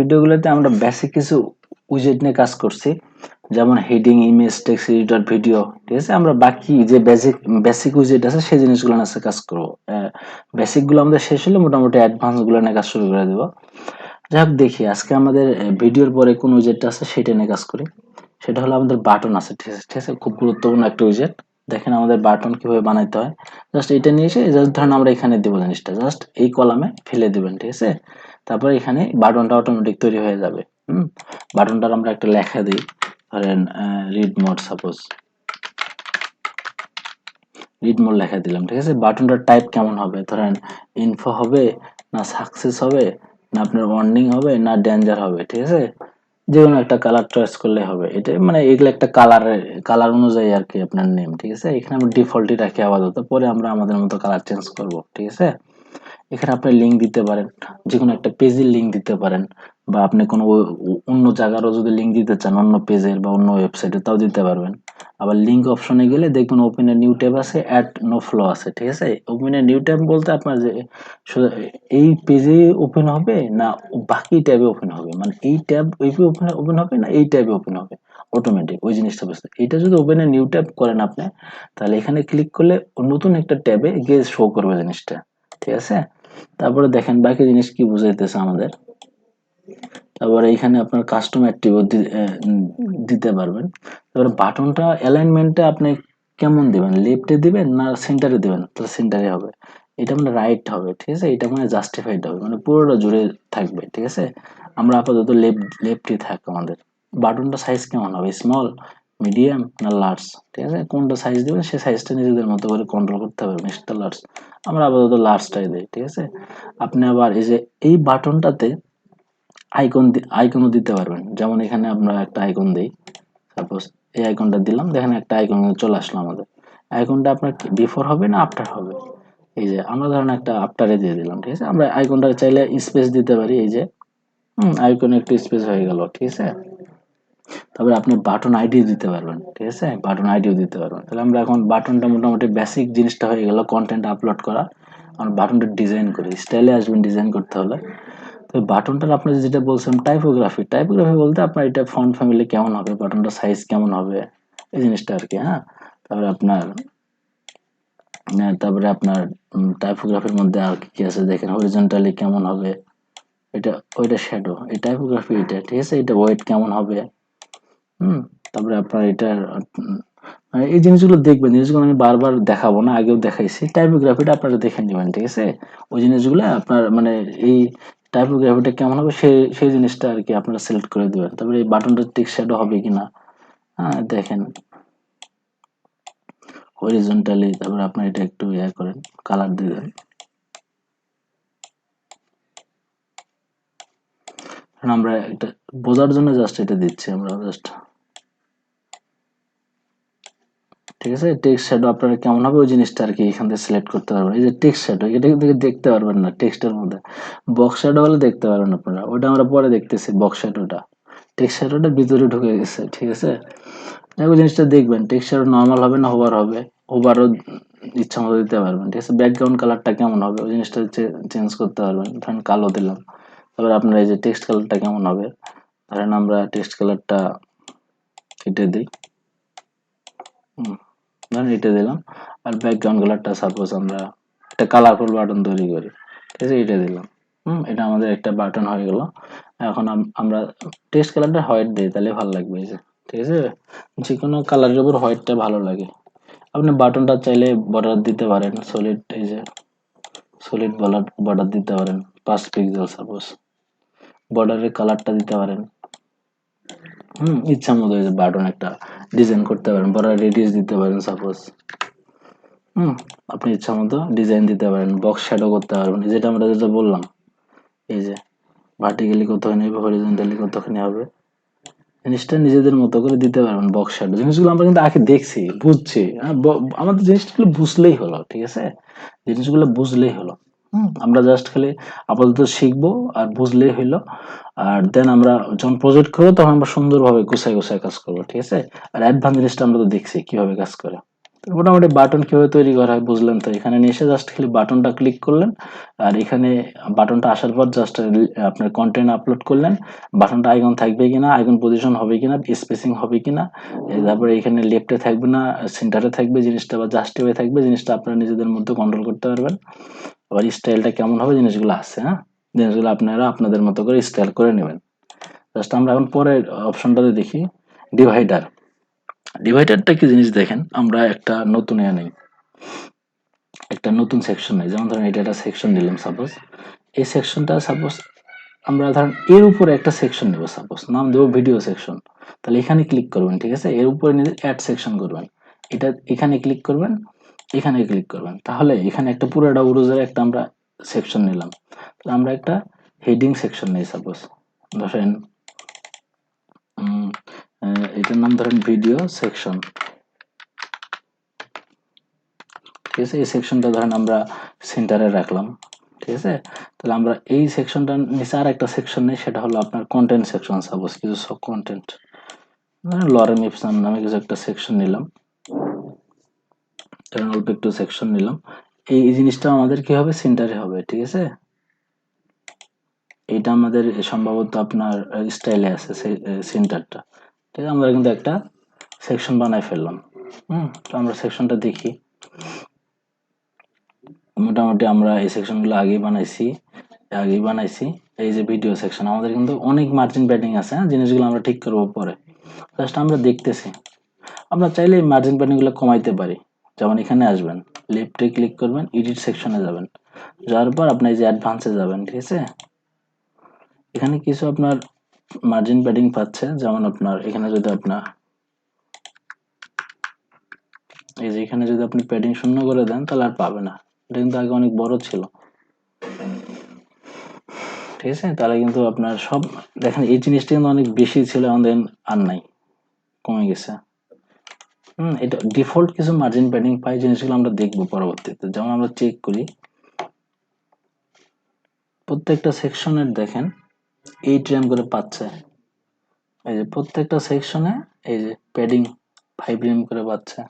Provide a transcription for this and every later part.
ভিডিওগুলোতে আমরা বেসিক কিছু উইজেট নিয়ে কাজ করছি। যেমন heading image text editor video ঠিক আছে? আমরা বাকি যে বেসিক বেসিক উইজেট আছে, সেই জিনিসগুলো নিয়ে কাজ করব। বেসিকগুলো আমাদের শেষ হলে মোটামুটি অ্যাডভান্সগুলো নিয়ে কাজ শুরু করে দেবো। যাই হোক, দেখি, আজকে আমাদের ভিডিওর পরে কোন উইজেটটা আছে সেটা নিয়ে কাজ করি। সেটা হলো আমাদের বাটন আছে, ঠিক আছে? ঠিক আছে? খুব গুরুত্বপূর্ণ একটা উইজেট দেখেন আমাদের বাটন কীভাবে বানাইতে হয়। জাস্ট এটা নিয়ে এসে জাস্ট ধরেন আমরা এখানে দেবো জিনিসটা। জাস্ট এই কলামে ফেলে দিবেন, ঠিক আছে? তারপরে এখানে বাটনটা অটোমেটিক তৈরি হয়ে যাবে। হুম? বাটনটার আমরা একটা লেখা দিই। ধরেন read mode suppose read mode লেখা দিলাম, ঠিক আছে? বাটনটার টাইপ কেমন হবে? ধরেন ইনফো হবে না সাকসেস হবে, না আপনার ওয়ার্নিং হবে, না ডেঞ্জার হবে, ঠিক আছে? যে কোনো একটা কালার চয়েস করলে হবে। এটা মানে এগুলো একটা কালারের কালার অনুযায়ী আর কি আপনার নেম ঠিক আছে? এখানে আমরা ডিফল্টই রাখি আপাতত। পরে আমরা আমাদের মতো কালার চেঞ্জ করব, ঠিক আছে? এখানে আপনি লিঙ্ক দিতে পারেন যে কোনো একটা পেজের লিঙ্ক দিতে পারেন, বা আপনি কোনো অন্য জায়গারও যদি লিঙ্ক দিতে চান, অন্য পেজের বা অন্য ওয়েবসাইটে তাও দিতে পারবেন। আবার লিঙ্ক অপশনে গেলে দেখবেন ওপেন এ নিউ ট্যাব আছে অ্যাড নো ফ্লো আছে, ঠিক আছে? ওপেন এ নিউ ট্যাব বলতে আপনার যে এই পেজে ওপেন হবে না বাকি ট্যাবে ওপেন হবে? মানে এই ট্যাব ওই ওপেন ওপেন হবে না এই ট্যাবে ওপেন হবে? অটোমেটিক ওই জিনিসটা বুঝতে, এটা যদি ওপেন নিউ ট্যাব করেন আপনি, তাহলে এখানে ক্লিক করলে নতুন একটা ট্যাবে গিয়ে শো করবে জিনিসটা। ঠিক আছে? তারপরে দেখেন বাকি জিনিস কি বুঝাইতেছে আমাদের। তারপরে এখানে আপনার কাস্টম অ্যাট্রিবিউট দিতে পারবেন। তারপরে বাটনটা অ্যালাইনমেন্টটা আপনি কেমন দিবেন? লেফটে দিবেন না সেন্টারে দিবেন? তাহলে সেন্টারে হবে। এটা মানে রাইট হবে, ঠিক আছে? এটা মানে জাস্টিফাইড হবে মানে পুরোটা জুড়ে থাকবে, ঠিক আছে? আমরা আপাতত লেফট লেফটই থাক আমাদের। বাটনটা সাইজ কেমন হবে? স্মল মিডিয়াম না লার্জ ঠিক আছে? কোনটা সাইজ দেবেন, সেই সাইজটা নিজেদের মতো করে কন্ট্রোল করতে হবে মিস্টার লার্জ আমরা আপাতত লার্জটাই দিই, ঠিক আছে? আপনি আবার এই যে, এই বাটনটাতে আইকন আইকনও দিতে পারবেন। যেমন এখানে আমরা একটা আইকন দিই। সাপোজ এই আইকনটা দিলাম, দেখেন একটা আইকন চলে আসলো আমাদের। আইকনটা আপনার বিফোর হবে না আফটার হবে? এই যে, আমরা ধরেন একটা আফটারে দিয়ে দিলাম, ঠিক আছে? আমরা আইকনটা চাইলে স্পেস দিতে পারি, এই যে, হুম আইকনে একটু স্পেস হয়ে গেল, ঠিক আছে? তবে আপনি বাটন আইডি দিতে পারবেন, ঠিক আছে? বাটন আইডিও দিতে পারবেন। তাহলে আমরা এখন বাটনটা মোটামুটি বেসিক জিনিসটা হয়ে গেল কন্টেন্ট আপলোড করা। আমরা বাটনটা ডিজাইন করি স্টাইলে আসবেন ডিজাইন করতে হলে। তো বাটনটার আপনি যেটা বলছেন টাইপোগ্রাফি টাইপোগ্রাফি বলতে আপনার এটা ফন্ট ফ্যামিলি কেমন হবে বাটনটা সাইজ কেমন হবে, এই জিনিসটা আর কি হ্যাঁ? তারপরে আপনার তারপরে আপনার টাইপোগ্রাফির মধ্যে আর কি আছে দেখেন হরিজন্টালি কেমন হবে, এটা, ওইটা শ্যাডো এই টাইপোগ্রাফি এটা ঠিক আছে? এটা ওয়েট কেমন হবে? হুম, তারপরে আপনার এটার মানে এই জিনিসগুলো দেখবেন, জিনিসগুলো আমি বারবার দেখাবো না, আগেও দেখাইছি। টাইপোগ্রাফিটা আপনারা দেখে নেবেন, ঠিক আছে? ওই জিনিসগুলো আপনার মানে এই টাইপোগ্রাফিটা কেমন হবে সেই সেই জিনিসটা আর কি আপনারা সিলেক্ট করে দেবেন। তারপরে এই বাটনটা টিক শ্যাডো হবে কিনা হ্যাঁ দেখেন। হরিজন্টালি তারপরে আপনার এটা একটু ইয়ে করেন কালার দিবেন। আমরা এটা বোঝার জন্য জাস্ট এটা দিচ্ছি আমরা জাস্ট ঠিক আছে? টেক্সট শ্যাডো আপনারা কেমন হবে? ওই জিনিসটা আর কি এখান থেকে সিলেক্ট করতে পারবেন। এই যে টেক্সট শ্যাডো এটা কিন্তু দেখতে পারবেন না টেক্সটের মধ্যে। বক্স শ্যাডো হলে দেখতে পারবেন আপনারা। ওটা আমরা পরে দেখতেছি বক্স শ্যাডোটা টেক্সট শ্যাডোটা ভিতরে ঢুকে গেছে, ঠিক আছে? ওই জিনিসটা দেখবেন টেক্সট শ্যাডো নর্মাল হবে না হোভার হবে? হোভারও ইচ্ছা মতো দিতে পারবেন, ঠিক আছে? ব্যাকগ্রাউন্ড কালারটা কেমন হবে? ওই জিনিসটা চেঞ্জ করতে পারবেন। ধরেন কালো দিলাম। তারপরে আপনার এই যে টেক্সট কালারটা কেমন হবে? ধরেন আমরা টেক্সট কালারটা কেটে দিই। ধরেন এটা দিলাম। আর ব্যাকগ্রাউন্ড কালারটা সাপোজ আমরা একটা কালারফুল বাটন তৈরি করি। ঠিক আছে এটা দিলাম। হুম, এটা আমাদের একটা বাটন হয়ে গেল। এখন আমরা টেক্সট কালারটা হোয়াইট দিই তাহলে ভালো লাগবে এই যে। ঠিক আছে? যে কোনো কালারের উপর হোয়াইটটা ভালো লাগে। আপনি বাটনটা চাইলে বর্ডার দিতে পারেন সলিড এই যে সলিড বলার বর্ডার দিতে পারেন, পাঁচ পিক্সেল সাপোজ বর্ডারের কালারটা দিতে পারেন। হুম ইচ্ছা মতো বাটন একটা ডিজাইন করতে পারেন বর্ডার রেডিয়াস দিতে পারেন সাপোজ হুম আপনি ইচ্ছা মতো ডিজাইন দিতে পারেন বক্স শ্যাডো করতে পারবেন যেটা আমরা যেটা বললাম। এই যে ভার্টিক্যালি কতখানি হবে হরিজন্টালি কতখানি হবে জিনিসটা নিজেদের মতো করে দিতে পারবেন বক্স শ্যাডো জিনিসগুলো আমরা কিন্তু আগে দেখছি বুঝছি। হ্যাঁ, আমাদের জিনিসগুলো বুঝলেই হলো ঠিক আছে? জিনিসগুলো বুঝলেই হলো। আমরা জাস্ট খালি আপাতত শিখব আর বুঝলেই হইল। আর দেন আমরা যখন প্রজেক্ট করব তখন আমরা সুন্দরভাবে গুছাই গুছাই কাজ করব, ঠিক আছে? আর অ্যাডভান্স জিনিসটা আমরা তো দেখছি কীভাবে কাজ করে। মোটামুটি বাটন কীভাবে তৈরি করা হয় বুঝলেন তো? এখানে নিয়ে এসে জাস্ট খালি বাটনটা ক্লিক করলেন। আর এখানে বাটনটা আসার পর জাস্ট আপনার কন্টেন্ট আপলোড করলেন। বাটনটা আইকন থাকবে কিনা আইকন পজিশন হবে কিনা স্পেসিং হবে কিনা তারপরে এখানে লেফটে থাকবে না সেন্টারে থাকবে জিনিসটা বা জাস্টিফাই থাকবে জিনিসটা আপনারা নিজেদের মধ্যে কন্ট্রোল করতে পারবেন। আবার স্টাইলটা কেমন হবে জিনিসগুলো আছে হ্যাঁ? জিনিসগুলো আপনারা আপনাদের মতো করে স্টাইল করে নেবেন। জাস্ট আমরা এখন পরের অপশনটাতে দেখি ডিভাইডার ডিভাইডারটা কি জিনিস দেখেন, আমরা একটা নতুন এ নেই একটা নতুন সেকশন নেই, যেমন ধরেন এটা একটা সেকশন দিলাম সাপোজ এই সেকশনটা সাপোজ আমরা ধরেন এর উপরে একটা সেকশন নেব সাপোজ নাম দেবো ভিডিও সেকশন তাহলে এখানে ক্লিক করবেন, ঠিক আছে? এর উপরে নিজে অ্যাড সেকশন করবেন। এটা এখানে ক্লিক করবেন এখানে ক্লিক করবেন। তাহলে এখানে একটা পুরোটা উরুজের একটা আমরা সেকশন নিলাম। তাহলে আমরা একটা হেডিং সেকশন নেই সাপোজ ধরেন এটার নাম ধরেন ভিডিও সেকশন ঠিক আছে? এই সেকশনটা ধরেন আমরা সেন্টারে রাখলাম। ঠিক আছে? তাহলে আমরা এই সেকশনটার নিচে আর একটা সেকশন নেই, সেটা হলো আপনার কন্টেন্ট সেকশন সাপোজ কিছু সব কন্টেন্ট লরেম ইপসান নামে কিছু একটা সেকশন নিলাম। ধরেন অল্প একটু সেকশন নিলাম। এই জিনিসটা আমাদের কি হবে? সেন্টারে হবে, ঠিক আছে? এটা আমাদের সম্ভবত আপনার স্টাইলে আছে সেন্টারটা ঠিক আছে, আমরা কিন্তু একটা সেকশন বানাই ফেললাম। হুম, তো আমরা সেকশনটা দেখি। মোটামুটি আমরা এই সেকশনগুলো আগেই বানাইছি আগেই বানাইছি। এই যে ভিডিও সেকশন আমাদের কিন্তু অনেক মার্জিন প্যাডিং আছে হ্যাঁ? জিনিসগুলো আমরা ঠিক করব পরে। জাস্ট আমরা দেখতেছি। আমরা চাইলে এই মার্জিন প্যাডিংগুলো কমাইতে পারি। যেমন এখানে আসবেন লেফটে ক্লিক করবেন এডিট সেকশনে যাবেন। যাওয়ার পর আপনি এই যে অ্যাডভান্সে যাবেন, ঠিক আছে? এখানে কিছু আপনার মার্জিন প্যাডিং পাচ্ছে, যেমন আপনার এখানে যদি আপনার এই যে এখানে যদি আপনি প্যাডিং শূন্য করে দেন, তাহলে আর পাবে না। এটা কিন্তু আগে অনেক বড় ছিল। ঠিক আছে? তাহলে কিন্তু আপনার সব দেখেন, এই জিনিসটা কিন্তু অনেক বেশি ছিল আমাদের আর নাই, কমে গেছে। এটা ডিফল্ট কিছু মার্জিন পাই জিনিসগুলো আমরা পরবর্তীতে। যেমন আমরা চেক করি, প্রত্যেকটা সেকশনের দেখেন পাচ্ছে। এই যে প্রত্যেকটা সেকশনে এই যে প্যাডিং ফাইভ র্যাম করে পাচ্ছে।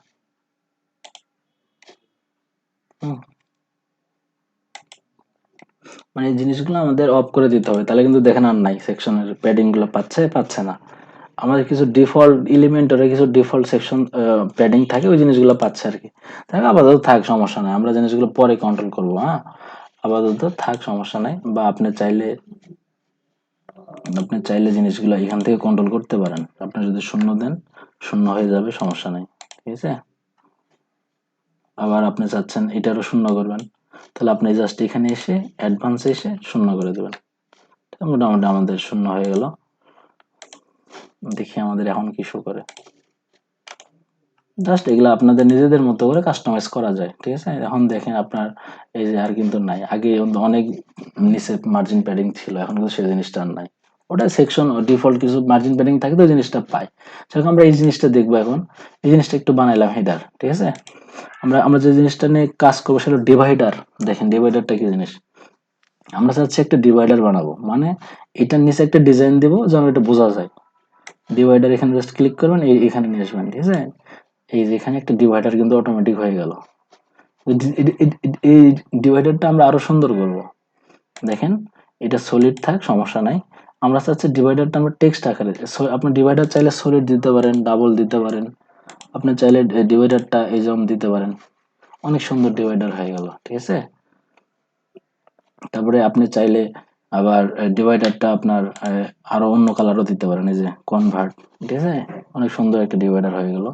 মানে এই জিনিসগুলো আমাদের অফ করে দিতে হবে। তাহলে কিন্তু দেখেন আর নাই সেকশনের প্যাডিংগুলো পাচ্ছে পাচ্ছে না। আমাদের কিছু ডিফল্ট এলিমেন্টরে কিছু ডিফল্ট সেকশন প্যাডিং থাকে, ওই জিনিসগুলো পাচ্ছে আর কি। তাহলে আপাতত থাক, সমস্যা নাই। আমরা জিনিসগুলো পরে কন্ট্রোল করব হ্যাঁ? আপাতত থাক, সমস্যা নাই। বা আপনি চাইলে আপনি চাইলে জিনিসগুলো এখান থেকে কন্ট্রোল করতে পারেন। আপনি যদি শূন্য দেন, শূন্য হয়ে যাবে, সমস্যা নাই। ঠিক আছে? আবার আপনি চাচ্ছেন এটারও শূন্য করবেন। তাহলে আপনি জাস্ট এখানে এসে অ্যাডভান্স এসে শূন্য করে দেবেন। মোটামুটি আমাদের শূন্য হয়ে গেল। দেখি আমাদের এখন কি শো করে। জাস্ট এগুলো আপনাদের নিজেদের মতো করে কাস্টমাইজ করা যায়, ঠিক আছে? এখন দেখেন আপনার এই যে আর কিন্তু নাই। আগে অনেক নিচে মার্জিন প্যাডিং ছিল, এখন কিন্তু সেই জিনিসটা আর নাই। ওটা সেকশন ডিফল্ট কিছু মার্জিন প্যাডিং থাকে তো জিনিসটা পাই সেরকম আমরা এই জিনিসটা দেখব এখন, এই জিনিসটা একটু বানাইলাম হেডার ঠিক আছে? আমরা আমরা যে জিনিসটা নিয়ে কাজ করব সেটা ডিভাইডার দেখেন ডিভাইডারটা কি জিনিস? আমরা চাচ্ছি একটা ডিভাইডার বানাবো। মানে এটার নিচে একটা ডিজাইন দিব যেন এটা বোঝা যায়। ডিভাইডার এখানে জাস্ট ক্লিক করবেন, এই এখানে নিয়ে আসবেন, ঠিক আছে? এই যে এখানে একটা ডিভাইডার কিন্তু অটোমেটিক হয়ে গেল। এই- ডিভাইডারটা আমরা আরও সুন্দর করব। দেখেন, এটা সলিড থাক, সমস্যা নাই। আমরা চাচ্ছি ডিভাইডারটা আমরা টেক্সট আকারে আপনি ডিভাইডার চাইলে সলিড দিতে পারেন ডাবল দিতে পারেন। আপনি চাইলে ডিভাইডারটা এই যেমন দিতে পারেন। অনেক সুন্দর ডিভাইডার হয়ে গেল, ঠিক আছে? তারপরে আপনি চাইলে আবার ডিভাইডারটা আপনার আরও অন্য কালারও দিতে পারেন, এই যে কনভার্ট ঠিক আছে? অনেক সুন্দর একটা ডিভাইডার হয়ে গেল।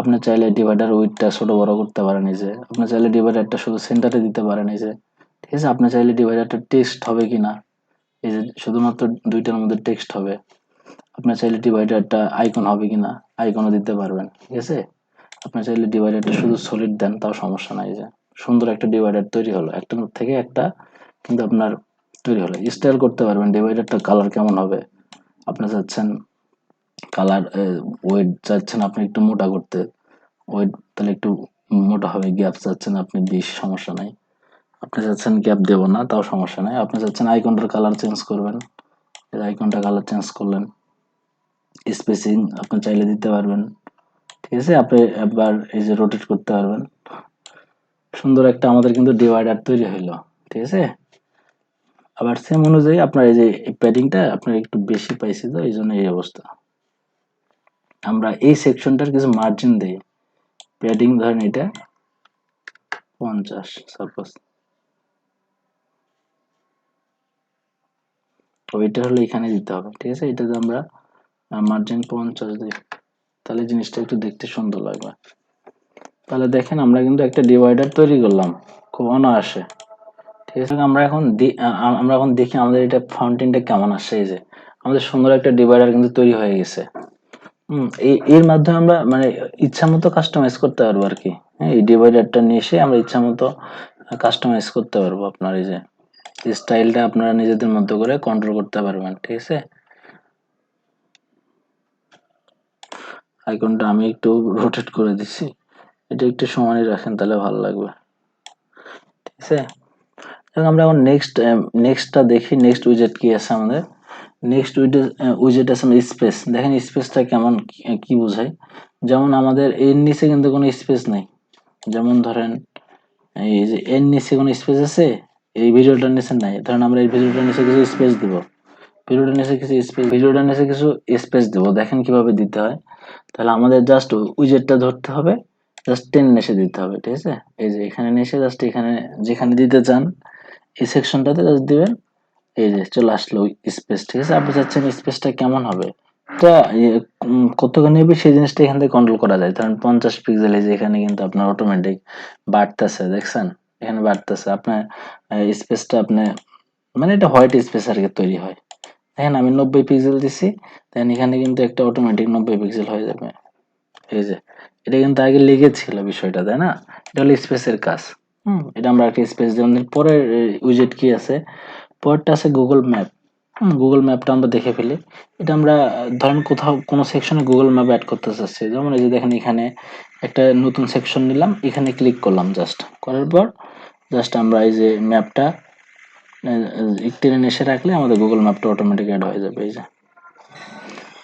আপনি চাইলে ডিভাইডার উইথটা ছোট, বড় করতে পারেন, এই যে। আপনি চাইলে ডিভাইডারটা শুধু সেন্টারে দিতে পারেন, এই যে। ঠিক আছে? আপনি চাইলে ডিভাইডারটা টেক্সট হবে কিনা? এই যে, শুধুমাত্র দুইটার মধ্যে টেক্সট হবে। আপনি চাইলে ডিভাইডারটা আইকন হবে কিনা? আইকনও দিতে পারবেন, ঠিক আছে? আপনি চাইলে ডিভাইডারটা শুধু সলিড দেন, তাও সমস্যা নাই যে। সুন্দর একটা ডিভাইডার তৈরি হলো একটা থেকে একটা, কিন্তু আপনার তৈরি হলো স্টাইল করতে পারবেন ডিভাইডারটা কালার কেমন হবে, আপনি চাচ্ছেন কালার ওয়েট চাচ্ছেন আপনি একটু মোটা করতে ওয়েট তাহলে একটু মোটা হবে গ্যাপ চাচ্ছেন আপনি বেশি, সমস্যা নাই। আপনি চাচ্ছেন গ্যাপ দেবো না, তাও সমস্যা নাই। আপনি চাচ্ছেন আইকনটার কালার চেঞ্জ করবেন আইকনটা কালার চেঞ্জ করলেন স্পেসিং আপনি চাইলে দিতে পারবেন, ঠিক আছে? আপনি একবার এই যে রোটেট করতে পারবেন। সুন্দর একটা আমাদের কিন্তু ডিভাইডার তৈরি হইল, ঠিক আছে? আবার সেম অনুযায়ী আপনার এই যে প্যাডিংটা আপনার একটু বেশি পাইছি তো এই জন্য এই অবস্থা। আমরা এই সেকশনটার কিছু মার্জিন দিই। প্যাডিং ধরেন এটা পঞ্চাশ সাপোজ ওইটা হলো এখানে দিতে হবে, ঠিক আছে? এটাতে আমরা মার্জিন পঞ্চাশ দিই। তাহলে জিনিসটা একটু দেখতে সুন্দর লাগবে। তাহলে দেখেন আমরা কিন্তু একটা ডিভাইডার তৈরি করলাম। খুব অনায়াসে ঠিক আছে? আমরা এখন আমরা এখন দেখি আমাদের এটা ফাউন্টেনটা কেমন আসছে এই যে, আমাদের সুন্দর একটা ডিভাইডার কিন্তু তৈরি হয়ে গেছে। এর মাধ্যমে আমরা মানে ইচ্ছা মতো কাস্টমাইজ করতে পারব আর কি। হ্যাঁ এই ডিভাইডারটা নিয়ে এসে আমরা ইচ্ছা মতো কাস্টমাইজ করতে পারব আপনার এই যে স্টাইলটা আপনারা নিজেদের মতো করে কন্ট্রোল করতে পারবেন, ঠিক আছে? আইকনটা আমি একটু রোটেট করে দিচ্ছি। এটা একটু সমানই রাখেন, তাহলে ভালো লাগবে। ঠিক আছে? এখন আমরা এখন নেক্সট নেক্সটটা দেখি নেক্সট উইজেট কি আছে আমাদের? নেক্সট উইজেট উইজেট আছে স্পেস দেখেন স্পেসটা কেমন, কি- বোঝায়? যেমন আমাদের এর নিচে কিন্তু কোনো স্পেস নেই। যেমন ধরেন, এই যে এর নিচে কোনো স্পেস আছে, এই ভিডিওটার নিচে নাই। ধরেন আমরা এই ভিডিওটার নিচে কিছু স্পেস দিব। ভিডিওটার নিচে কিছু স্পেস ভিডিওটার নিচে কিছু স্পেস দেবো। দেখেন কীভাবে দিতে হয়। তাহলে আমাদের জাস্ট উইজেটটা ধরতে হবে। জাস্ট টেন নেসে দিতে হবে, ঠিক আছে? এই যে এখানে নেসে জাস্ট এখানে, যেখানে দিতে চান এই সেকশনটাতে জাস্ট দিবেন, এই যে চলে আসলো স্পেস ঠিক আছে? আপনি চাচ্ছেন স্পেসটা কেমন হবে? এটা কতখানি হবে সেই জিনিসটা এখান থেকে কন্ট্রোল করা যায়। ধরেন পঞ্চাশ পিক্সেল এই যে এখানে কিন্তু আপনার অটোমেটিক বাড়তেছে, দেখছেন? এখানে বাড়তেছে। আপনার স্পেসটা আপনি মানে এটা হোয়াইট স্পেস আর কি তৈরি হয়। দেখেন, আমি নব্বই পিক্সেল দিছি দেন এখানে কিন্তু একটা অটোমেটিক নব্বই পিক্সেল হয়ে যাবে। এই যে, এটা কিন্তু আগে লেগেছিল বিষয়টা, তাই না? এটা হলো স্পেসের কাজ। হুম। এটা আমরা একটা স্পেস যেমন পরের উইজেট কি আছে? পরেরটা আছে গুগল ম্যাপ গুগল ম্যাপটা আমরা দেখে ফেলি। এটা আমরা ধরেন কোথাও কোনো সেকশনে গুগল ম্যাপ অ্যাড করতে চাচ্ছি। যেমন এই যে দেখেন এখানে একটা নতুন সেকশন নিলাম। এখানে ক্লিক করলাম জাস্ট করার পর জাস্ট আমরা এই যে ম্যাপটা টেনে এসে রাখলে আমাদের গুগল ম্যাপটা অটোমেটিক অ্যাড হয়ে যাবে। এই যে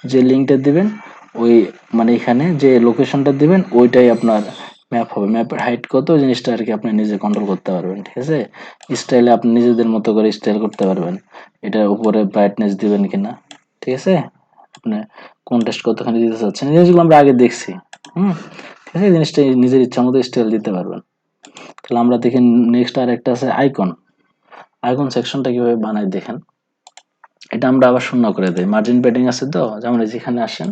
যে লিঙ্কটা দিবেন, ওই মানে এখানে যে লোকেশনটা দিবেন, ওইটাই আপনার ম্যাপ হবে। ম্যাপের হাইট কত? জিনিসটা আর কি আপনি নিজে কন্ট্রোল করতে পারবেন, ঠিক আছে? স্টাইলে আপনি নিজেদের মতো করে স্টাইল করতে পারবেন। এটার উপরে ব্রাইটনেস দিবেন কিনা, ঠিক আছে? আপনি কন্টেস্ট কতখানি দিতে চাচ্ছেন? জিনিসগুলো আমরা আগে দেখছি, হুম? ঠিক আছে? জিনিসটা নিজের ইচ্ছা মতো স্টাইল দিতে পারবেন। তাহলে আমরা দেখি নেক্সট আর একটা আছে আইকন আইকন সেকশনটা কীভাবে বানাই দেখেন। এটা আমরা আবার শূন্য করে দেই। মার্জিন প্যাডিং আছে তো? যেমন যেখানে আসেন,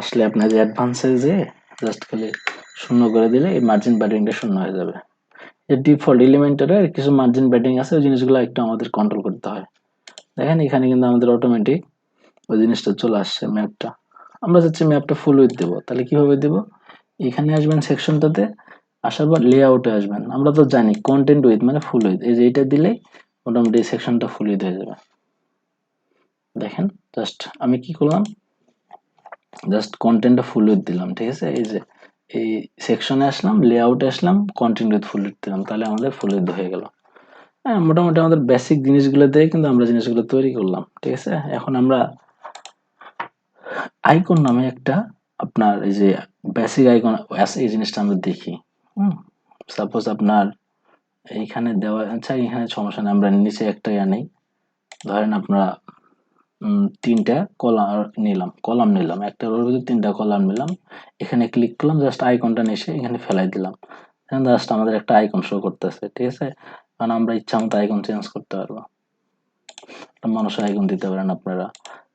আসলে আপনার যে অ্যাডভান্সে যে জাস্ট খালি শূন্য করে দিলে এই মার্জিন প্যাডিংটা শূন্য হয়ে যাবে। যে ডিফল্ট এলিমেন্টারের কিছু মার্জিন প্যাডিং আছে, ওই জিনিসগুলো একটু আমাদের কন্ট্রোল করতে হয়। দেখেন এখানে কিন্তু আমাদের অটোমেটিক ওই জিনিসটা চলে আসছে ম্যাপটা আমরা চাচ্ছি ম্যাপটা ফুল উইথ দেবো। তাহলে কীভাবে দেবো? এখানে আসবেন সেকশনটাতে আসার পর লেআউটে আসবেন। আমরা তো জানি কন্টেন্ট উইথ মানে ফুল উইথ এই যে এটা দিলেই মোটামুটি সেকশনটা ফুল উইথ হয়ে যাবে। দেখেন জাস্ট আমি কি করলাম? জাস্ট কন্টেন্টটা ফুল উইথ দিলাম, ঠিক আছে? এই যে এই সেকশনে আসলাম লেআউটে আসলাম কন্টেন্ট উইথ ফুল দিলাম তাহলে আমাদের ফুল উইথ হয়ে গেল। হ্যাঁ মোটামুটি আমাদের বেসিক জিনিসগুলো দিয়ে কিন্তু আমরা জিনিসগুলো তৈরি করলাম, ঠিক আছে? এখন আমরা আইকন নামে একটা আপনার এই যে বেসিক আইকন এই জিনিসটা আমরা দেখি, হুম? সাপোজ আপনার এইখানে দেওয়া আচ্ছা এখানে সমস্যা নেই, আমরা নিচে একটা ইয়া নেই। ধরেন আপনারা তিনটা কলাম নিলাম কলাম নিলাম। একটা রোর ভিতরে তিনটা কলাম নিলাম এখানে ক্লিক করলাম জাস্ট আইকনটা এসে এখানে ফেলাই দিলাম। জাস্ট আমাদের একটা আইকন শো করতেছে, ঠিক আছে? কারণ আমরা ইচ্ছা মতো আইকন চেঞ্জ করতে পারব। মানুষের আইকন দিতে পারেন আপনারা।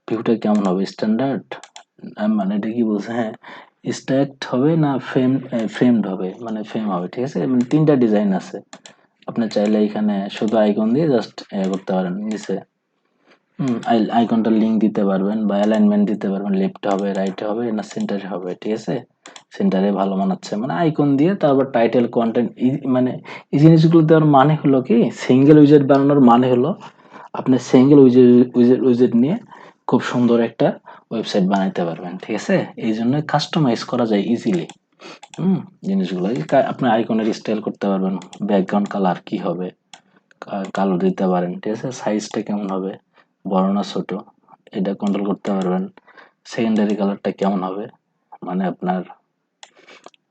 ভিউটা কেমন হবে? স্ট্যান্ডার্ড মানে এটা কি বলছে? হ্যাঁ স্ট্যাকড হবে না ফ্রেম ফ্রেমড হবে? মানে ফ্রেম হবে, ঠিক আছে? মানে তিনটা ডিজাইন আছে। আপনি চাইলে এখানে শুধু আইকন দিয়ে জাস্ট করতে পারেন, নিচে। আইকনটা লিঙ্ক দিতে পারবেন বা অ্যালাইনমেন্ট দিতে পারবেন লেফটে হবে রাইটে হবে, না সেন্টারে হবে, ঠিক আছে? সেন্টারে ভালো মানাচ্ছে। মানে আইকন দিয়ে তারপর টাইটেল কন্টেন্ট মানে এই জিনিসগুলো দেওয়ার মানে হলো কি? সিঙ্গেল উইজেট বানানোর মানে হলো আপনি সিঙ্গেল উইজেট উইজেট উইজেট নিয়ে খুব সুন্দর একটা ওয়েবসাইট বানাইতে পারবেন, ঠিক আছে? এই জন্য কাস্টমাইজ করা যায় ইজিলি হুম, জিনিসগুলো। আপনি আইকনের স্টাইল করতে পারবেন। ব্যাকগ্রাউন্ড কালার কি হবে? কালো দিতে পারেন, ঠিক আছে? সাইজটা কেমন হবে? বড় না ছোট, এটা কন্ট্রোল করতে পারবেন। সেকেন্ডারি কালারটা কেমন হবে? মানে আপনার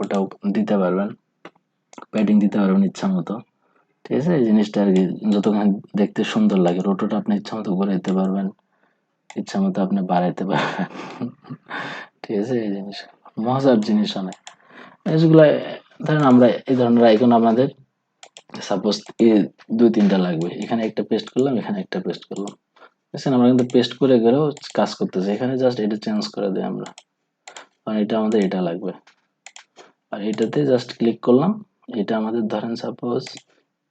ওটাও দিতে পারবেন। প্যাডিং দিতে পারবেন ইচ্ছা মতো। ঠিক আছে? এই জিনিসটা আর কি যতক্ষণ দেখতে সুন্দর লাগে, রোটোটা আপনি ইচ্ছা মতো ঘুরাইতে পারবেন। ইচ্ছা মতো আপনি বাড়াইতে পারবেন। ঠিক আছে? এই জিনিস, মজার জিনিস অনেক। জিনিসগুলো ধরেন আমরা এই ধরনের আইকন আমাদের সাপোজ দুই তিনটা লাগবে। এখানে একটা পেস্ট করলাম, এখানে একটা পেস্ট করলাম। বুঝছেন আমরা কিন্তু পেস্ট করে গেলেও কাজ করতেছি। এখানে জাস্ট এটা চেঞ্জ করে দিই আমরা। কারণ এটা আমাদের এটা লাগবে। আর এটাতে জাস্ট ক্লিক করলাম। এটা আমাদের ধরেন সাপোজ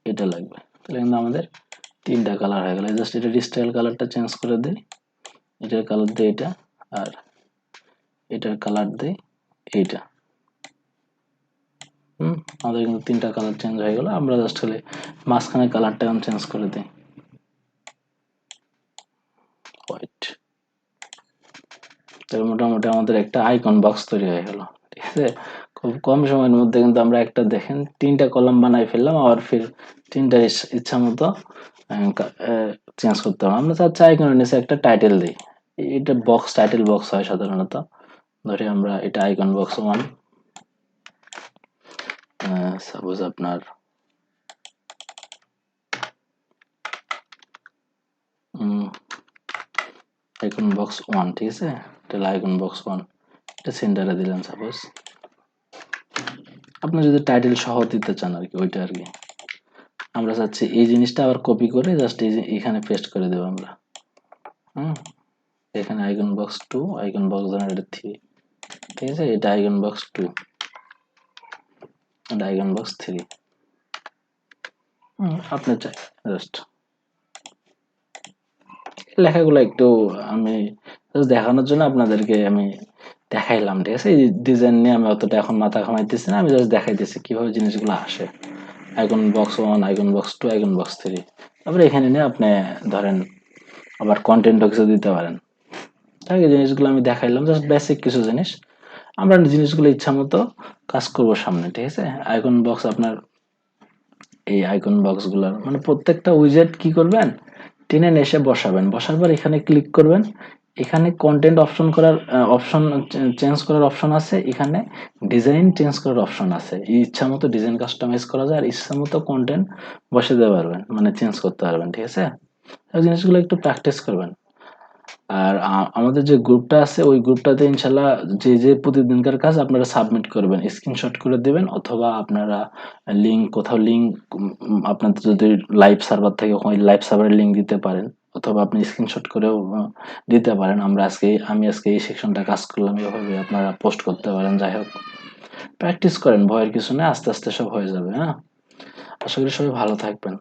এটা লাগবে। তাহলে কিন্তু আমাদের তিনটা কালার হয়ে গেল। জাস্ট এটা স্টাইল কালারটা চেঞ্জ করে দিই। এটার কালার দিই এটা আর এটার কালার দিই এইটা। হুম? আমাদের কিন্তু তিনটা কালার চেঞ্জ হয়ে গেল। আমরা জাস্ট খালি মাঝখানে কালারটা এখন চেঞ্জ করে দিই হোয়াইট তাহলে মোটামুটি আমাদের একটা আইকন বক্স তৈরি হয়ে গেল। ঠিক আছে? খুব কম সময়ের মধ্যে কিন্তু আমরা একটা দেখেন, তিনটা কলাম বানাই ফেললাম, আবার ফির তিনটা ইচ্ছা মতো চেঞ্জ করতে হবে। আমরা চাচ্ছি আইকনের নিচে একটা টাইটেল দিই। এটা বক্স টাইটেল বক্স হয় সাধারণত। ধরি আমরা এটা আইকন বক্স ওয়ান সাপোজ আপনার আইকন বক্স ওয়ান ঠিক আছে? এটা আইকন বক্স ওয়ান এটা সেন্টারে দিলাম সাপোজ আপনি যদি টাইটেল সহ দিতে চান আর কি, ওইটা আর কি। আমরা চাচ্ছি এই জিনিসটা আবার কপি করে জাস্ট এই এখানে পেস্ট করে দেবো আমরা। হুম? এখানে icon box two icon box এটা থ্রি ঠিক আছে? এটা আইকন বক্স টু এটা আইকন বক্স থ্রি আপনি চাই জাস্ট লেখাগুলো একটু আমি দেখানোর জন্য আপনাদেরকে আমি দেখাইলাম, ঠিক আছে? এই ডিজাইন নিয়ে আমি অতটা এখন মাথা ঘামাইতেছি না, আমি জাস্ট দেখাইতেছি কীভাবে জিনিসগুলো আসে। Icon box one icon box two icon box three তারপরে এখানে নিয়ে আপনি ধরেন আবার কন্টেন্টও কিছু দিতে পারেন। তাই এই জিনিসগুলো আমি দেখাইলাম জাস্ট বেসিক কিছু জিনিস। আমরা জিনিসগুলো ইচ্ছা মতো কাজ করব সামনে, ঠিক আছে? আইকন বক্স আপনার এই আইকন বক্সগুলোর মানে প্রত্যেকটা উইজেট কি করবেন? টেনে এসে বসাবেন। বসার পর এখানে ক্লিক করবেন। এখানে কন্টেন্ট অপশন করার অপশন চেঞ্জ করার অপশন আছে। এখানে ডিজাইন চেঞ্জ করার অপশন আছে। ইচ্ছা মতো ডিজাইন কাস্টমাইজ করা যায়। আর ইচ্ছা মতো কন্টেন্ট বসে দিতে পারবেন মানে চেঞ্জ করতে পারবেন, ঠিক আছে? জিনিসগুলো একটু প্র্যাকটিস করবেন। আর আমাদের যে গ্রুপটা আছে, ওই গ্রুপটাতে ইনশাল্লাহ যে যে প্রতিদিনকার কাজ আপনারা সাবমিট করবেন। স্ক্রিনশট করে দেবেন অথবা আপনারা লিঙ্ক কোথাও লিঙ্ক আপনাদের যদি লাইভ সার্ভার থেকে, ওই লাইভ সার্ভারের লিঙ্ক দিতে পারেন। অথবা আপনি স্ক্রিনশট করেও দিতে পারেন। আমরা আজকে, আমি আজকে এই সেকশনটা কাজ করলাম, এভাবে আপনারা পোস্ট করতে পারেন, যাই হোক। প্র্যাকটিস করেন, ভয়ের কিছু নেই, আস্তে আস্তে সব হয়ে যাবে হ্যাঁ? আশা করি সবাই ভালো থাকবেন।